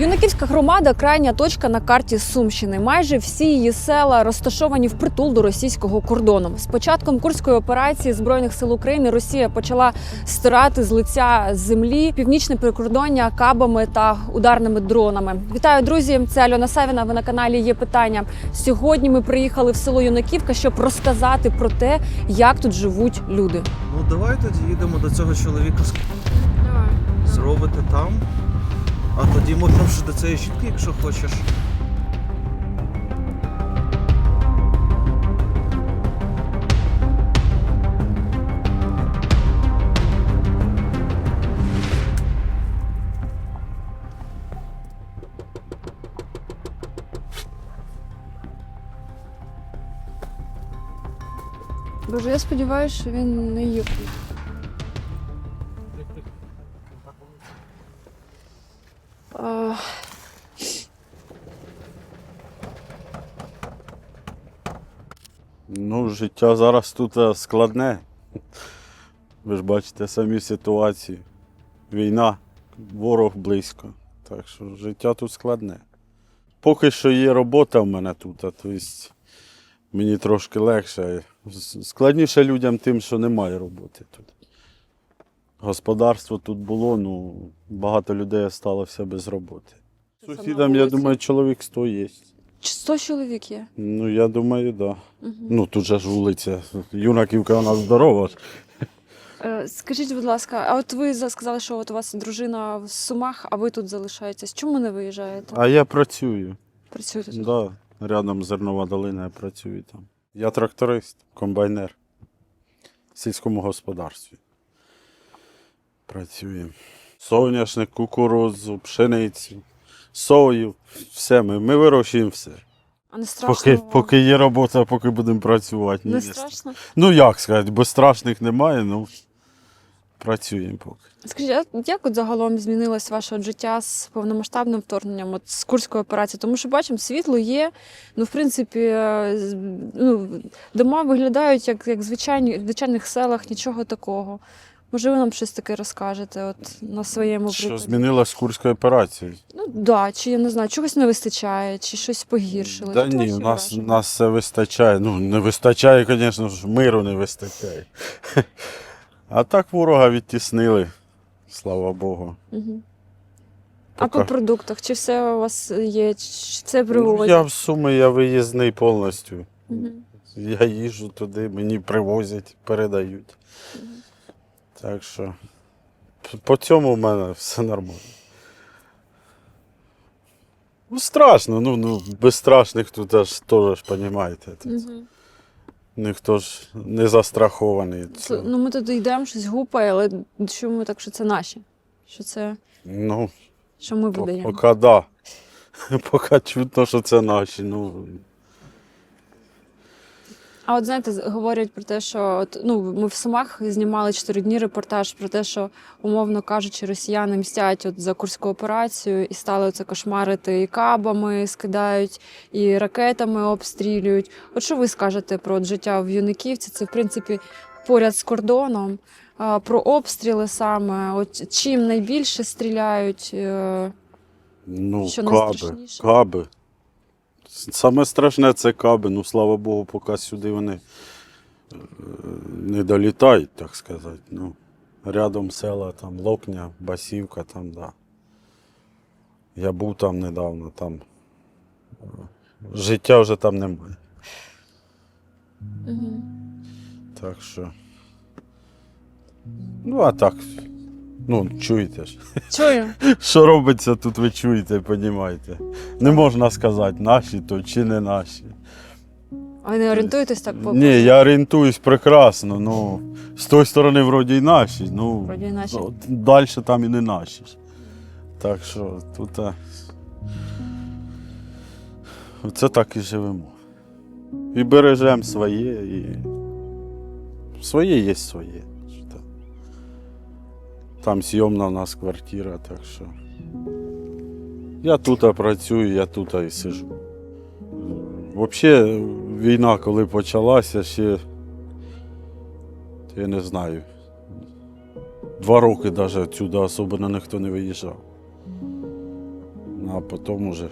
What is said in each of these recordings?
Юнаківська громада крайня точка на карті Сумщини. Майже всі її села розташовані впритул до російського кордону. З початком курської операції збройних сил України Росія почала стирати з лиця землі північне прикордоння кабами та ударними дронами. Вітаю, друзі! Це Альона Савіна. Ви на каналі є питання. Сьогодні ми приїхали в село Юнаківка, щоб розказати про те, як тут живуть люди. Ну давай тоді їдемо до цього чоловіка. Зробити там. А тоді можна вже до цієї жінки, якщо хочеш. Боже, я сподіваюся, що він не їв. Ну, життя зараз тут е, складне. Ви ж бачите самі ситуації. Війна, ворог близько. Так що життя тут складне. Поки що є робота в мене тут, тобто мені трошки легше. Складніше людям тим, що немає роботи тут. Господарство тут було, ну багато людей залишилося без роботи. Сусідам, я думаю, чоловік 100 є. 100 чоловік є. Ну, я думаю, так. Да. Угу. Ну, тут же ж вулиця. Юнаківка вона здорова. Е, скажіть, будь ласка, а от ви сказали, що от у вас дружина в Сумах, а ви тут залишаєтесь. Чому не виїжджаєте? А я працюю. Працюєте тут? Да, рядом зернова долина, я працюю там. Я тракторист, комбайнер в сільському господарстві. Працюю. Соняшник, кукурудзу, пшеницю, сою, все. Ми, ми вирощуємо все. А не страшно? Поки, вам? поки є робота, поки будемо працювати. Не Ні, страшно? Ну як сказати, бо страшних немає, ну працюємо поки. Скажіть, а як от загалом змінилось ваше от життя з повномасштабним вторгненням, от з курської операції? Тому що бачимо, світло є. Ну, в принципі, е, ну, дома виглядають як, як звичайні, в звичайних селах, нічого такого. Може, ви нам щось таке розкажете от, на своєму Що прикладі? змінилась курська операція? Ну да, чи я не знаю, чогось не вистачає, чи щось погіршили. Та От ні, ваші у нас, враження. нас все вистачає. Ну, не вистачає, звісно ж, миру не вистачає. А так ворога відтіснили, слава Богу. Мгм. А по продуктах, чи все у вас є, чи все Ну, я в Суми, я виїзний повністю. Мгм. Я їжджу туди, мені привозять, передають. Так що по цьому в мене все нормально. Ну, страшно, ну, ну без страшних тут аж теж розумієте. Ніхто ж не застрахований. Це, ну ми тут йдемо, щось гупає, але чому так, що це наші? Що це, ну, що ми видаємо? поки да. Поки чутно, що це наші. Ну, А от знаєте, говорять про те, що от, ну, ми в Сумах знімали чотири дні репортаж про те, що, умовно кажучи, росіяни мстять от за курську операцію і стали це кошмарити і кабами скидають, і ракетами обстрілюють. От що ви скажете про от життя в Юниківці? Це в принципі поряд з кордоном. А, Про обстріли саме, от чим найбільше стріляють, е, ну Що каби. найстрашніше? Каби. Саме страшне це каби. Ну, слава Богу, поки сюди вони е, не долітають, так сказати. Ну, рядом села, там Локня, Басівка, там, да. Я був там недавно, там е, життя вже там немає. Мгм. Так що. Ну, а так. Ну, чуєте ж. чую. Що робиться тут, ви чуєте, розумієте. Не можна сказати, наші то чи не наші. А ви не орієнтуєтесь так по Ні, я орієнтуюсь прекрасно. Ну, з тої сторони, вроді, і наші. Ну, Вроді і наші. Далі там і не наші. ж. Так що тут. а, Це так і живемо. І бережемо своє, і своє є своє. Там. Зйомна у нас квартира, так що. Я тут працюю, я тут і сижу. Взагалі, війна, коли почалася, ще, я не знаю, два роки навіть відсюди особливо ніхто не виїжджав. а потім уже,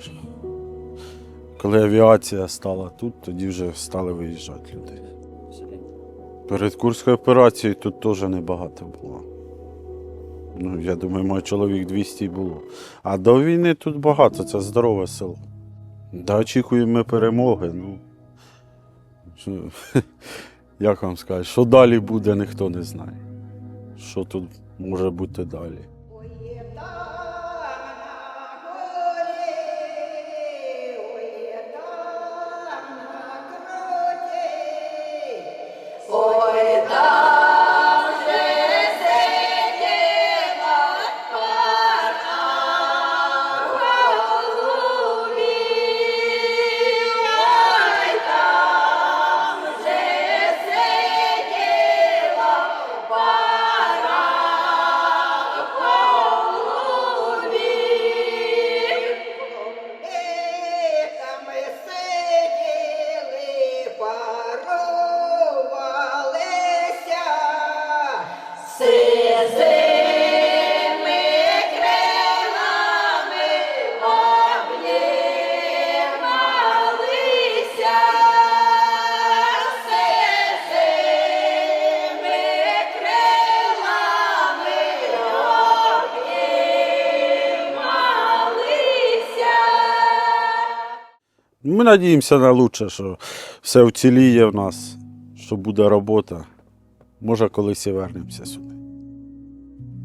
коли авіація стала тут, тоді вже стали виїжджати люди. Перед Курською операцією тут теж небагато було. Ну, я думаю, може, чоловік 200 було. А до війни тут багато, це здорове село. Да, очікуємо ми перемоги. Ну, що, як вам сказати, що далі буде, ніхто не знає. Що тут може бути далі. Ми надіємося на краще, що все вціліє в нас, що буде робота. Може, колись і вернемося сюди.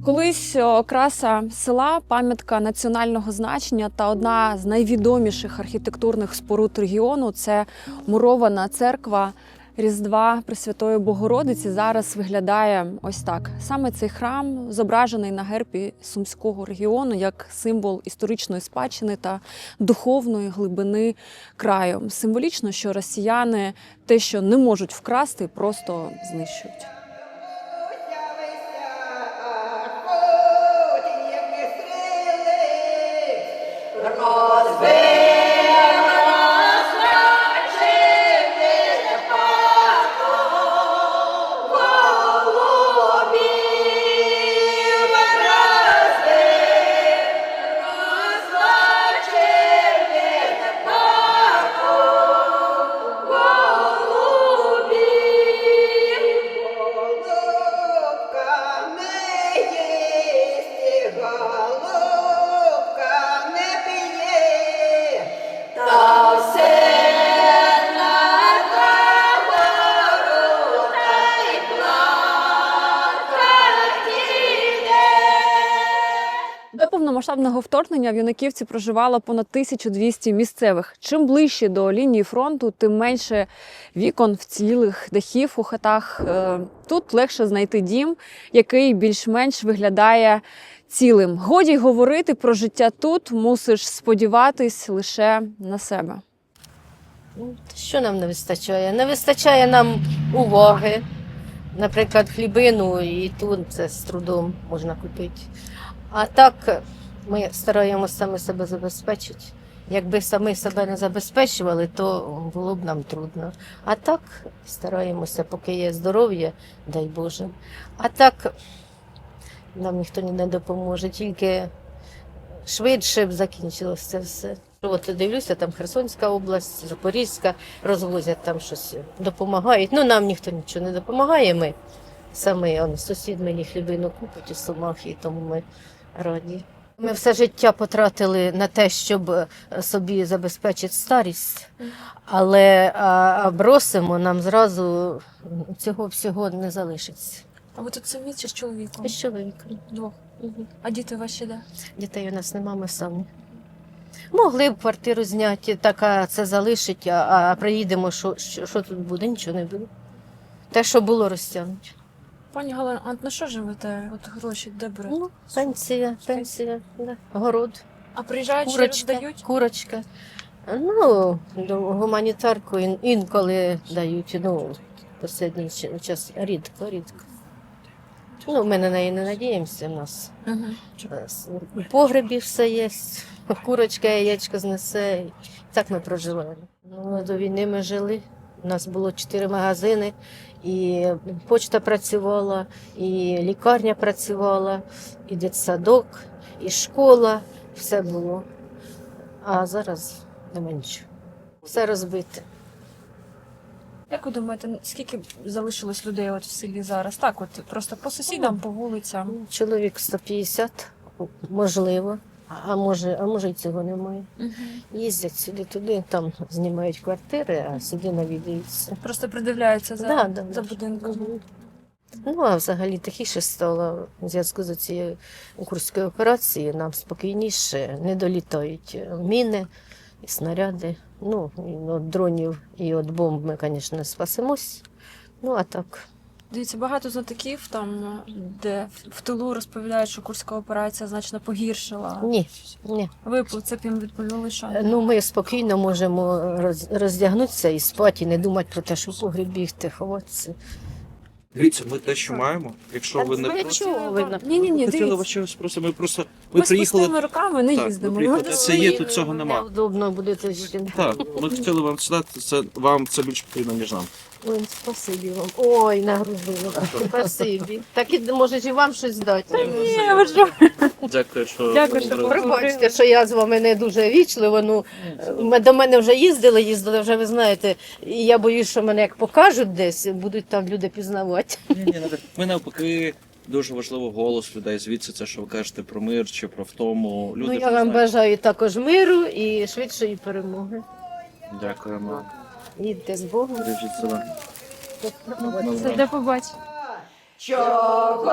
Колись окраса села, пам'ятка національного значення та одна з найвідоміших архітектурних споруд регіону це мурована церква Різдва Пресвятої Богородиці. Зараз виглядає ось так. Саме цей храм зображений на гербі Сумського регіону як символ історичної спадщини та духовної глибини краю. Символічно, що росіяни те, що не можуть вкрасти, просто знищують. Повномасштабного вторгнення в Юнаківці проживало понад 1200 місцевих. Чим ближче до лінії фронту, тим менше вікон вцілілих дахів у хатах. Е, Тут легше знайти дім, який більш-менш виглядає цілим. Годі говорити про життя тут, мусиш сподіватись лише на себе. Що нам не вистачає? Не вистачає нам уваги. Наприклад, хлібину і тут це з трудом можна купити. А так ми стараємося саме себе забезпечити. Якби самі себе не забезпечували, то було б нам трудно. А так стараємося, поки є здоров'я, дай Боже. А так нам ніхто не допоможе, тільки швидше б закінчилося це все. От дивлюся, там Херсонська область, Запорізька, розвозять там щось, допомагають. Ну, нам ніхто нічого не допомагає. Ми самі, сусід мені хлібину купить у Сумах, і тому ми раді. Ми все життя потратили на те, щоб е, собі забезпечити старість, але а, бросимо, нам зразу цього всього не залишиться. А ви тут самі чи з чоловіком? З чоловіком. Двох. Мгм. А діти ваші де? Дітей у нас нема, ми самі. Могли б квартиру зняти, така це залишить, а, а приїдемо, що, що, що тут буде, нічого не буде. Те, що було, розтягнуть. Пані Галина, а на що живете? От гроші де берете? Ну, пенсія, пенсія, да. город, А приїжджають курочка, курочка. Ну, до- гуманітарку ін- інколи дають, ну, останній ч- час рідко, рідко. Ну, ми на неї не надіємося, у нас Угу. Е, У погребі все є, курочка, яєчко знесе. Так ми проживали. Ну, до війни ми жили. У нас було чотири магазини, і почта працювала, і лікарня працювала, і дитсадок, і школа. Все було. а зараз нема нічого. Все розбите. Як ви думаєте, скільки залишилось людей от в селі зараз? Так, от просто по сусідам, по вулицям. Чоловік 150, можливо, а може, а може і цього немає. Їздять сюди туди, там знімають квартири, а сюди навідуються. Просто придивляються за, Да, да, за будинком. Ну, а взагалі тихіше стало у зв'язку з цією курською операцією, нам спокійніше, не долітають міни і снаряди. Ну, і від дронів і від бомб ми, звісно, спасемось. Ну, а так. Дивіться, багато знатоків там, де в тилу розповідають, що курська операція значно погіршила. Ні, ні. Ви це б їм відповіли, що Ну, ми спокійно можемо роздягнутися і спати, і не думати про те, що в погріб бігти, ховатися. Дивіться, ми те, що маємо. Якщо ви не проти, ні, ні, ні, хотіли дивіться. вас чогось просто. Ми просто Ми, ми приїхали. руками не Так, ми приїхали. Ми Це є, тут цього нема. Неудобно буде тоді. Так, ми хотіли вам сказати, це вам це більш потрібно, ніж нам. Ой, спасибі вам. Ой, нагрузили. Спасибі. Так і може і вам щось дати. Ні, ви що? Дякую, що Дякую, що. Пробачте, що я з вами не дуже вічливо. Ну м- до мене вже їздили, їздили, вже ви знаєте. І я боюсь, що мене як покажуть десь, будуть там люди пізнавати. Ні, ні. Ми навпаки. Дуже важливо голос людей. Звідси це, що ви кажете про мир чи про втому. Люди ну, я вам знають. бажаю також миру і швидшої перемоги. Дякуємо. Їдьте з Богом. Бережіть себе. Це де побачить. Чого